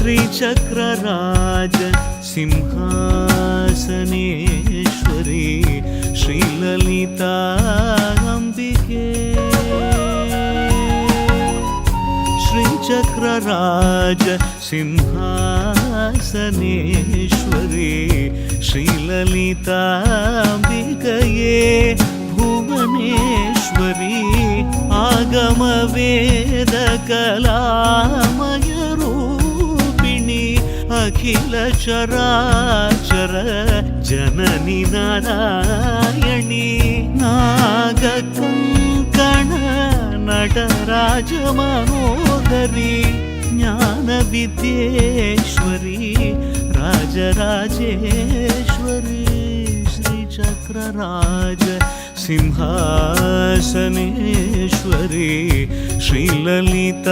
श्रीचक्रराज सिंहासनेश्वरी श्रीललिता अम्बिके श्रीचक्रराज सिंहासनेश्वरी श्रीललिताम्बिकये भुवनेश्वरी आगमवेदकलामयरूपिणि अखिलचराचर जननि नारायणी नागकङ्कण नटराजमनोदरी ज्ञानविद्येश्वरी राजराजेश्वरी श्रीचक्रराज सिंहासनेश्वरी श्रीललिताम्बिकये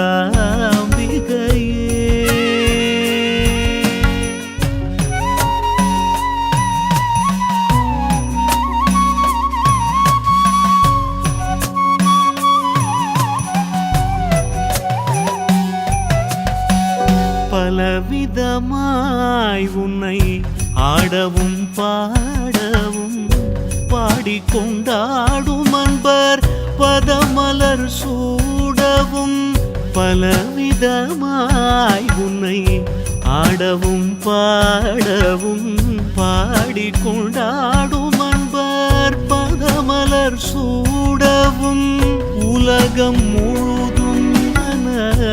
பலவிதமாய் உன்னை ஆடவும் பாடவும் பாடிக்கொண்டாடும் அன்பர். பதமலர் சூடவும் பலவிதமாய் உன்னை ஆடவும் பாடவும் பாடிக்கொண்டாடும் அன்பர். பதமலர் சூடவும் உலகம் முழு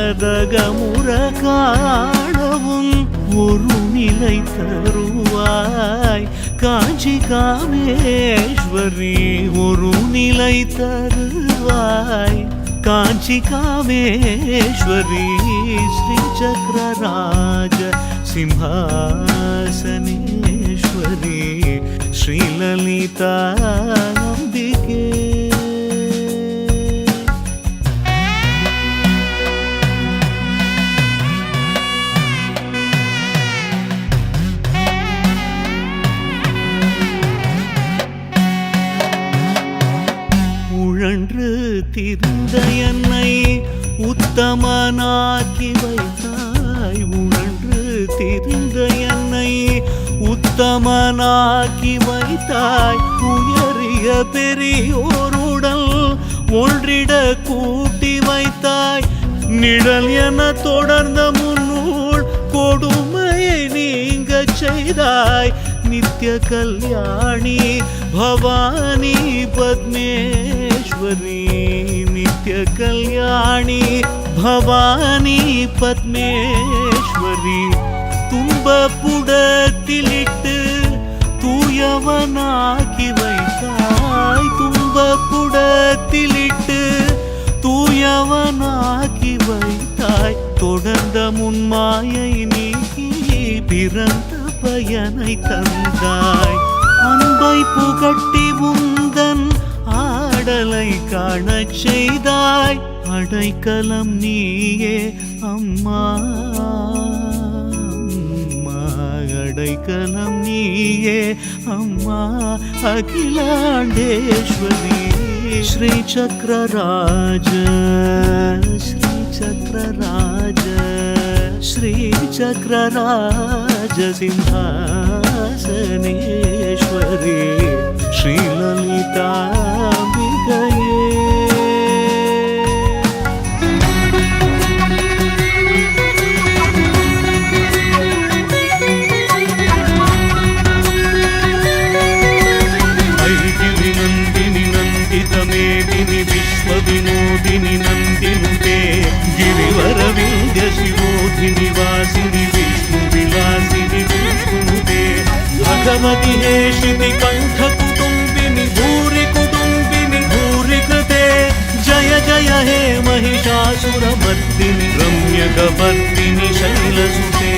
மனதகமுற காணவும் ஒரு நிலை தருவாய். காஞ்சி காமேஸ்வரி ஒரு நிலை தருவாய். காஞ்சி காமேஸ்வரி ஸ்ரீ சக்கரராஜ சிம்ஹாசனேஸ்வரி ஸ்ரீலலிதா உழன்று என்னை உத்தமனாக்கி வைத்தாய். உழன்று திரிந்த என்னை உத்தமனாக்கி வைத்தாய். உயரிய பெரியோருடல் ஒன்றிட கூட்டி வைத்தாய். நிழல் என தொடர்ந்த முன்னூல் கொடுமையை நீங்க செய்தாய். நித்ய கல்யாணி பவானி பத்மேஸ்வரி. நித்ய கல்யாணி பவானி பத்மேஸ்வரி துன்பப்புடத்திலிட்டு தூயவனாக்கி வைத்தாய். துன்பப்புடத்திலிட்டு தூயவனாக்கி வைத்தாய். தொடர்ந்த முன்மாயை நீக்கி பிறந்த பயனை தந்தாய். அன்பை புகட்டி உன் ஆடலை காணச் செய்தாய் அடைக்கலம் நீயே அம்மா அம்மா, அடைக்கலம் நீயே அம்மா அகிலாண்டேஸ்வரி ஸ்ரீ சக்கரராஜ ஸ்ரீ சக்கரராஜ ஸ்ரீ சக்கரராஜ சிம்ஹாசனேஸ்வரி వినోదిని నందినుతే గిరివర వింధ్య శివోధి నివాసిని విష్ణు విలాసిని విష్ణుతే భగవతి హేషితి కంఠ కుటుంబిని భూరి కుటుంబిని భూరి కృతే. జయ జయ హే మహిషాసురమర్దిని రమ్య గవర్దిని శైలసుతే.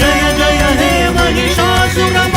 జయ జయ హే మహిషాసురమ